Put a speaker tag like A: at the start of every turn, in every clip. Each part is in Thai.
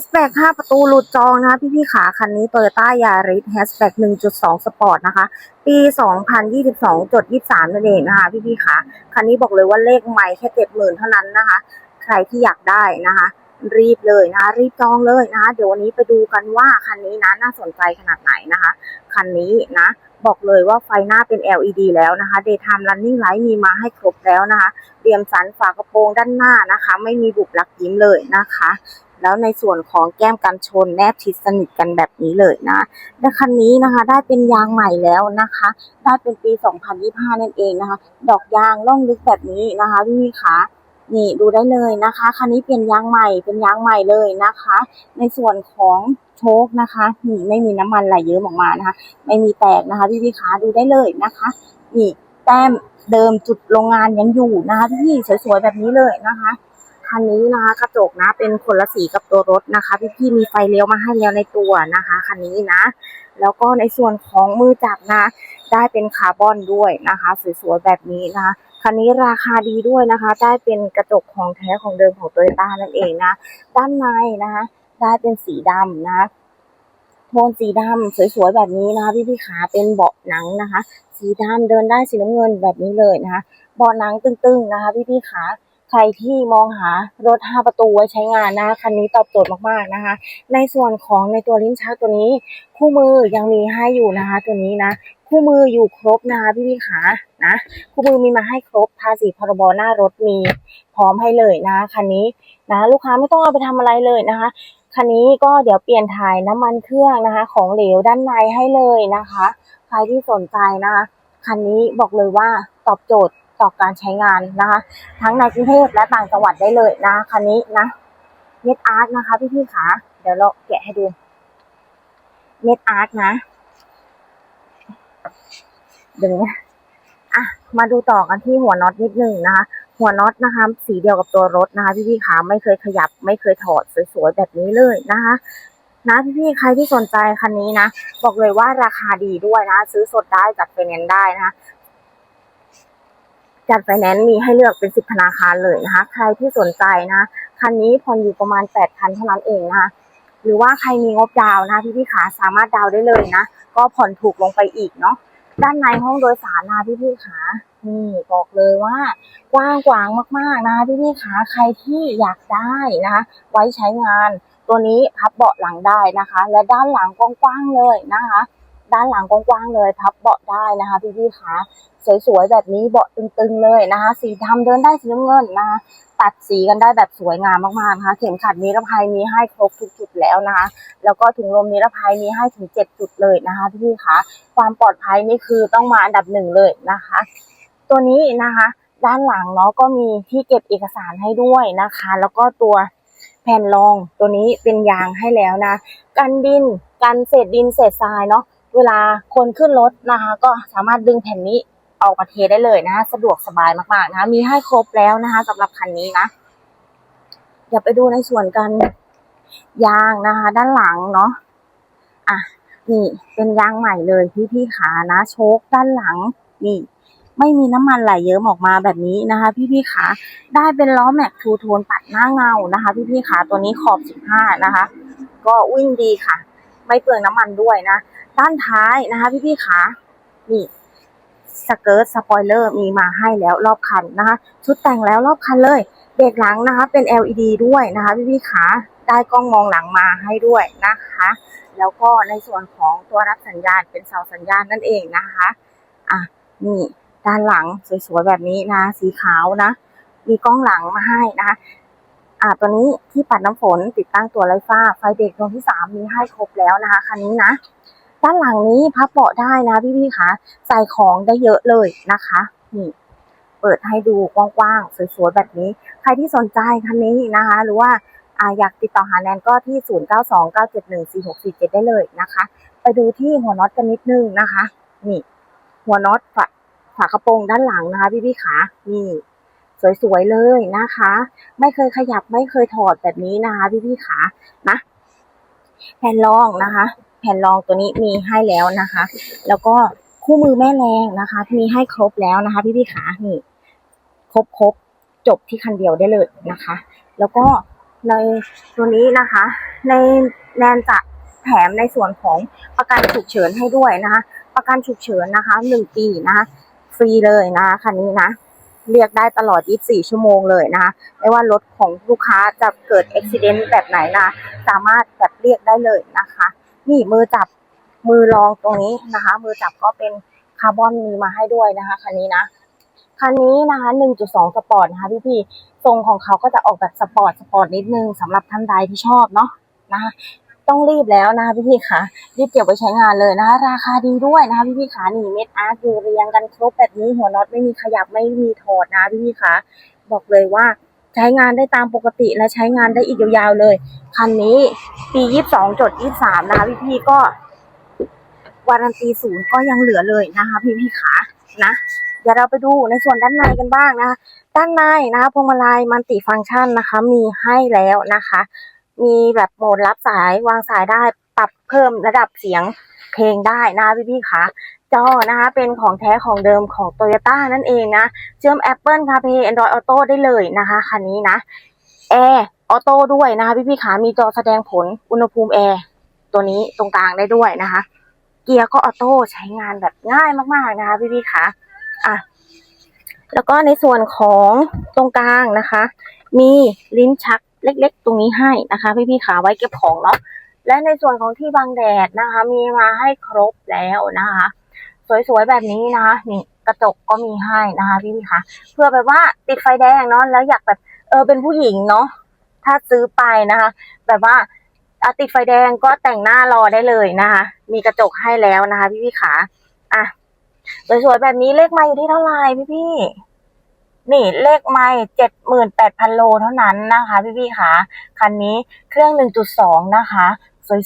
A: ชแบ็ก5ประตูหลุดจองนะคะพี่พี่ขาคันนี้ Toyota Yaris แฮชแบ็ก1.2 Sport นะคะ ปี 2022จด23นั่นเองนะคะพี่พี่ขาคันนี้บอกเลยว่าเลขใหม่แค่70,000เท่านั้นนะคะ ใครที่อยากได้นะคะรีบเลยนะรีบจองเลยนะคะเดี๋ยววันนี้ไปดูกันว่าคันนี้นะน่าสนใจขนาดไหนนะคะ คันนี้นะ บอกเลยว่าไฟหน้าเป็น LED แล้วนะคะ Daytime Running Light มีมาให้ครบแล้วนะคะเตรียมสันฝากระโปรงด้านหน้านะคะ ไม่มีบุบลักยิ้มเลยนะคะ แล้วในส่วนของแก้มกันชนแนบชิดสนิทกันแบบนี้เลยนะและคันนี้นะคะได้เป็นยางใหม่แล้วนะคะ ได้เป็นปี 2025 นั่นเองนะคะ ดอกยางล่องลึกแบบนี้นะคะพี่ขานี่ดูได้เลยนะคะ คันนี้เปลี่ยนยางใหม่เป็นยางใหม่เลยนะคะ ในส่วนของโชคนะคะ นี่ไม่มีน้ำมันไหลเยิ้มออกมานะคะ ไม่มีแตกนะคะพี่พี่ขาดูได้เลยนะคะ นี่แต้มเดิมจุดโรงงานยังอยู่นะคะพี่สวยๆแบบนี้เลยนะคะ คันนี้นะคะกระจกนะ เป็นคนละสีกับตัวรถนะคะ พี่ๆมีไฟเลี้ยวมาให้แล้วในตัวนะคะคันนี้นะ แล้วก็ในส่วนของมือจับนะ ได้เป็นคาร์บอนด้วยนะคะ สวยๆแบบนี้นะคะคันนี้ราคาดีด้วยนะคะ ได้เป็นกระจกของแท้ของเดิมของโตโยต้านั่นเองนะ ด้านในนะคะ ได้เป็นสีดำนะโทนสีดำสวยๆแบบนี้นะคะพี่พี่ขาเป็นเบาะหนังนะคะ สีดำเดินได้สีน้ำเงินแบบนี้เลยนะคะเบาะหนังตึงๆนะคะ พี่พี่ขา ใครที่มองหารถ 5 ประตูไว้ใช้งานนะคันนี้ตอบโจทย์มากๆนะคะ ในส่วนของในตัวลิ้นชักตัวนี้ คู่มือยังมีให้อยู่นะคะ ตัวนี้นะ คู่มืออยู่ครบนะคะพี่พี่ขานะ คู่มือมีมาให้ครบภาษีพรบหน้ารถมีพร้อมให้เลยนะคันนี้นะ ลูกค้าไม่ต้องเอาไปทำอะไรเลยนะคะคันนี้ก็เดี๋ยวเปลี่ยนถ่ายน้ำมันเครื่องนะคะ ของเหลวด้านในให้เลยนะคะ ใครที่สนใจนะคะคันนี้บอกเลยว่าตอบโจทย์ ต่อการใช้งานนะคะ ทั้งในกรุงเทพและต่างจังหวัดได้เลยนะคันนี้นะเน็ตอาร์ตนะคะพี่พี่ขาเดี๋ยวเราแกะให้ดูเน็ตอาร์ตนะเดี๋ยวนะอะมาดูต่อกันที่หัวน็อตนิดนึงนะคะ หัวน็อตนะคะ สีเดียวกับตัวรถนะคะ พี่พี่ขาไม่เคยขยับ ไม่เคยถอดสวยๆแบบนี้เลยนะคะนะพี่ๆใครที่สนใจคันนี้นะ บอกเลยว่าราคาดีด้วยนะ ซื้อสดได้จัดไฟแนนซ์ได้นะคะ จัดไฟแนนซ์มีให้เลือกเป็นสิบธนาคารเลยนะคะ ใครที่สนใจนะคันนี้ผ่อนอยู่ประมาณแปดพันเท่านั้นเองนะคะหรือว่าใครมีงบดาวนะพี่พี่ขาสามารถดาวได้เลยนะ ก็ผ่อนถูกลงไปอีกเนาะด้านในห้องโดยสารนะพี่พี่ขานี่บอกเลยว่ากว้างขวางมากๆนะคะพี่พี่ขาใครที่อยากได้นะคะไว้ใช้งาน ตัวนี้พับเบาะหลังได้นะคะ และด้านหลังกว้างๆเลยนะคะ ด้านหลังกว้างๆเลยพับเบาะได้นะคะพี่ๆคะสวยๆแบบนี้เบาะตึงๆเลยนะคะ สีดำเดินได้สีน้ำเงินนะคะตัดสีกันได้แบบสวยงามมากๆนะคะ เข็มขัดนิรภัยมีให้ครบทุกจุดแล้วนะคะ แล้วก็ถุงลมนิรภัยมีให้ถึงเจ็ดจุดเลยนะคะพี่ๆคะความปลอดภัยนี่คือต้องมาอันดับหนึ่งเลยนะคะ ตัวนี้นะคะ ด้านหลังเนาะก็มีที่เก็บเอกสารให้ด้วยนะคะ แล้วก็ตัวแผ่นรองตัวนี้เป็นยางให้แล้วนะ กันดินกันเศษดินเศษทรายเนาะ เวลาคนขึ้นรถนะคะ ก็สามารถดึงแผ่นนี้ออกมาเทได้เลยนะคะสะดวกสบายมากๆนะคะมีให้ครบแล้วนะคะสำหรับคันนี้นะเดี๋ยวไปดูในส่วนกันยางนะคะ ด้านหลังเนาะอะนี่เป็นยางใหม่เลยพี่พี่ขานะโชคด้านหลังนี่ไม่มีน้ำมันไหลเยิ้มออกมาแบบนี้นะคะ พี่พี่ขาได้เป็นล้อแม็กทูโทนปัดหน้าเงานะคะ พี่พี่ขาตัวนี้ขอบ 15 นะคะ ก็วิ่งดีค่ะ ไม่เปลืองน้ำมันด้วยนะ ด้านท้ายนะคะพี่พี่ๆขานี่สเกิร์ตสปอยเลอร์มีมาให้แล้วรอบคันนะคะ ชุดแต่งแล้วรอบคันเลยเบรกหลังนะคะ เป็น LED ด้วยนะคะพี่พี่ๆขาได้กล้องมองหลังมาให้ด้วยนะคะ แล้วก็ในส่วนของตัวรับสัญญาณเป็นเสาสัญญาณนั่นเองนะคะอะนี่ด้านหลังสวยๆแบบนี้นะสีขาวนะ มีกล้องหลังมาให้นะคะอ่าตัวนี้ที่ปัดน้ำฝนติดตั้งตัวไร้ฟ้าไฟเบรกดวงที่สามมีให้ครบแล้วนะคะคันนี้นะ ด้านหลังนี้พับเบาะได้นะพี่ๆคะใส่ของได้เยอะเลยนะคะนี่เปิดให้ดูกว้างๆสวยๆแบบนี้ ใครที่สนใจคันนี้นะคะ หรือว่าอ่าอยากติดต่อหาแนนก็ที่ 0929714647 ได้เลยนะคะ ไปดูที่หัวน็อตกันนิดนึงนะคะ นี่ หัวน็อตฝาฝากระโปรงด้านหลังนะคะ พี่พี่ขานี่ สวยๆเลยนะคะ ไม่เคยขยับไม่เคยถอดแบบนี้นะคะ พี่พี่ขานะแผ่นรองนะคะ แผ่นรองตัวนี้มีให้แล้วนะคะ แล้วก็คู่มือแม่แรงนะคะ มีให้ครบแล้วนะคะ พี่พี่ขานี่ครบครบจบที่คันเดียวได้เลยนะคะ แล้วก็ในตัวนี้นะคะ ในแนนจะแถมในส่วนของประกันฉุกเฉินให้ด้วยนะคะ ประกันฉุกเฉินนะคะหนึ่งปีนะคะฟรีเลยนะคะคันนี้นะเรียกได้ตลอด 24 ชั่วโมงเลยนะคะ ไม่ว่ารถของลูกค้าจะเกิดอุบิเหตุแบบไหนนะ สามารถแบบเรียกได้เลยนะคะ นี่มือจับมือรองตรงนี้นะคะ มือจับก็เป็นคาร์บอนมีมาให้ด้วยนะคะ คันนี้นะ คันนี้นะคะ 1.2 สปอร์ตนะคะพี่ๆทรงของเขาก็จะออกแบบสปอร์ตสปอร์ตนิดนึงสำหรับท่านใดที่ชอบเนาะนะคะต้องรีบแล้วนะคะพี่ๆค่ะรีบเก็บไว้ใช้งานเลยนะคะราคาดีด้วยนะคะพี่ๆค่ะนี่เม็ดอาร์ตอยู่เรียงกันครบแบบนี้หัวน็อตไม่มีขยับไม่มีถอดนะพี่ๆค่ะบอกเลยว่า ใช้งานได้ตามปกติและใช้งานได้อีกยาวๆเลย คันนี้ปี22จด23นะคะพี่ก็วารันตีศูนย์ก็ยังเหลือเลยนะคะ พี่พี่ขานะเดี๋ยวเราไปดูในส่วนด้านในกันบ้างนะคะด้านในนะคะพวงมาลัยมัลติฟังก์ชันนะคะ มีให้แล้วนะคะ มีแบบโหมดรับสายวางสายได้ปรับเพิ่มระดับเสียงเพลงได้นะพี่พี่ขา จอนะคะเป็นของแท้ของเดิมของโตโยต้านั่นเองนะ เชื่อม Apple CarPlay Android Auto ได้เลยนะคะคันนี้นะแอร์ออโต้ด้วยนะคะพี่พี่ขามีจอแสดงผลอุณหภูมิแอร์ตัวนี้ตรงกลางได้ด้วยนะคะ เกียร์ก็ออโต้ใช้งานแบบง่ายมากๆนะคะพี่ๆคะอะแล้วก็ในส่วนของตรงกลางนะคะ มีลิ้นชักเล็ก ๆ ตรงนี้ให้นะคะ พี่ๆขาไว้เก็บของเนาะและในส่วนของที่บังแดดนะคะ มีมาให้ครบแล้วนะคะ สวยๆแบบนี้นะคะนี่กระจกก็มีให้นะคะพี่ๆคะเพื่อแบบว่าติดไฟแดงเนาะแล้วอยากแบบเออเป็นผู้หญิงเนาะถ้าซื้อไปนะคะ แบบว่าอะติดไฟแดงก็แต่งหน้ารอได้เลยนะคะ มีกระจกให้แล้วนะคะ พี่พี่ๆขาอะสวยๆแบบนี้เลขไม้อยู่ที่เท่าไหร่พี่พี่ๆนี่เลขไม้เจ็ดหมื่นแปดพันโลเท่านั้นนะคะ พี่พี่ๆขาคันนี้เครื่องหนึ่งจุดสองนะคะ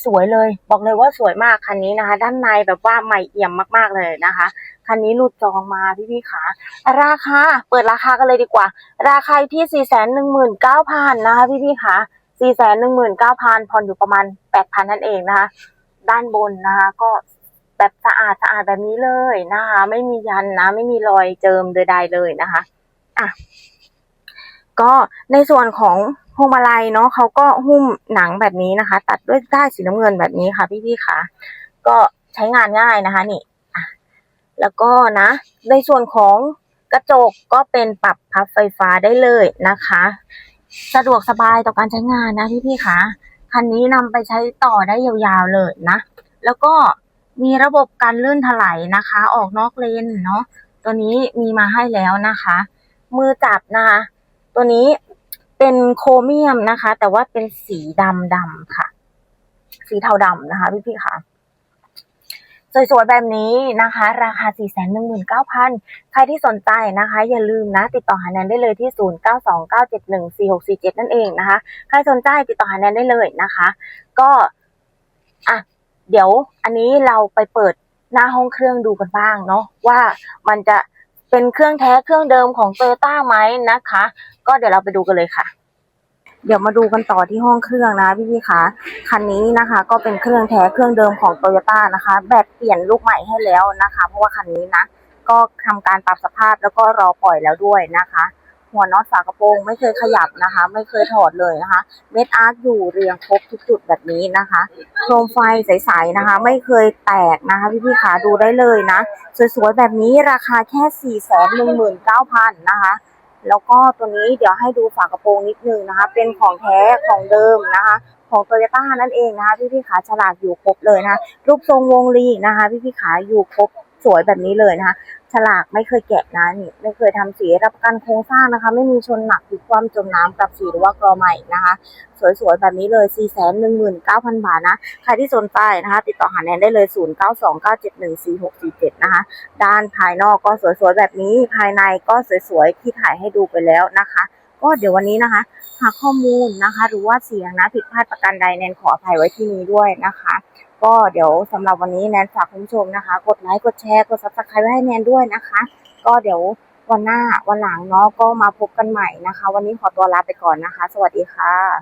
A: สวยๆเลย บอกเลยว่าสวยมากคันนี้นะคะ ด้านในแบบว่าใหม่เอี่ยมมากๆเลยนะคะ คันนี้หลุดจองมาพี่พี่ขาราคาเปิดราคากันเลยดีกว่า ราคาที่สี่แสนหนึ่งหมื่นเก้าพันนะคะพี่พี่ขาสี่แสนหนึ่งหมื่นเก้าพันผ่อนอยู่ประมาณแปดพันนั่นเองนะคะ ด้านบนนะคะก็แบบสะอาดสะอาดแบบนี้เลยนะคะ ไม่มียันนะ ไม่มีรอยเจิมใดๆเลยนะคะอะก็ในส่วนของพวงมาลัยเนาะเขาก็หุ้มหนังแบบนี้นะคะ ตัดด้วยด้ายสีน้ำเงินแบบนี้ค่ะ พี่ๆค่ะ ก็ใช้งานง่ายนะคะนี่แล้วก็นะ ในส่วนของกระจกก็เป็นปรับพับไฟฟ้าได้เลยนะคะ สะดวกสบายต่อการใช้งานนะพี่พี่ะคันนี้นำไปใช้ต่อได้ยาวๆเลยนะ แล้วก็มีระบบการลื่นถลายนะคะ ออกนอกเลนเนาะตัวนี้มีมาให้แล้วนะคะ มือจับนะคะ ตัวนี้ เป็นโครเมียมนะคะ แต่ว่าเป็นสีดำดำค่ะ สีเทาดำนะคะ พี่พี่คะสวยๆแบบนี้นะคะ ราคา 419,000 ใครที่สนใจนะคะ อย่าลืมนะ ติดต่อหาแนนได้เลยที่ 0929714647 นั่นเองนะคะ ใครสนใจติดต่อหาแนนได้เลยนะคะ ก็อะเดี๋ยวอันนี้เราไปเปิดหน้าห้องเครื่องดูกันบ้างเนาะว่ามันจะ เป็นเครื่องแท้เครื่องเดิมของโตโยต้าไหมนะคะ ก็เดี๋ยวเราไปดูกันเลยค่ะ เดี๋ยวมาดูกันต่อที่ห้องเครื่องนะพี่พี่คะคันนี้นะคะ ก็เป็นเครื่องแท้เครื่องเดิมของโตโยต้านะคะ แบบเปลี่ยนลูกใหม่ให้แล้วนะคะ เพราะว่าคันนี้นะ ก็ทำการปรับสภาพแล้วก็รอปล่อยแล้วด้วยนะคะ หัวน็อตฝากระโปรงไม่เคยขยับนะคะ ไม่เคยถอดเลยนะคะเม็ดอาร์ตอยู่เรียงครบทุกจุดแบบนี้นะคะโครมไฟใสๆนะคะ ไม่เคยแตกนะคะพี่พี่ขาดูได้เลยนะ สวยๆแบบนี้ราคาแค่สี่แสนหนึ่งหมื่นเก้าพันนะคะแล้วก็ตัวนี้เดี๋ยวให้ดูฝากระโปรงนิดนึงนะคะ เป็นของแท้ของเดิมนะคะ ของโตโยต้านั่นเองนะคะ พี่พี่ขาฉลากอยู่ครบเลยนะคะรูปทรงวงลีนะคะ พี่พี่ขาอยู่ครบ สวยแบบนี้เลยนะคะ ฉลากไม่เคยแกะนะนี่ไม่เคยทำสีรับประกันโครงสร้างนะคะ ไม่มีชนหนักหรือความจมน้ำกับสีหรือว่ากรอใหม่นะคะ สวยๆแบบนี้เลย 4 1 9 0 0 0 บาทนะ ใครที่สนใจนะคะ ติดต่อหาแนนได้เลย 0929714647 นะคะ ด้านภายนอกก็สวยๆแบบนี้ ภายในก็สวยๆที่ถ่ายให้ดูไปแล้วนะคะก็เดี๋ยววันนี้นะคะ หากข้อมูลนะคะ หรือว่าเสียงนะผิดพลาดประการใดแนนขออภัยไว้ที่นี้ด้วยนะคะ ก็เดี๋ยวสำหรับวันนี้แนนฝากคุณผู้ชมนะคะ กดไลค์กดแชร์กดซับสไครต์ไว้ให้แนนด้วยนะคะ ก็เดี๋ยววันหน้าวันหลังเนาะก็มาพบกันใหม่นะคะ วันนี้ขอตัวลาไปก่อนนะคะ สวัสดีค่ะ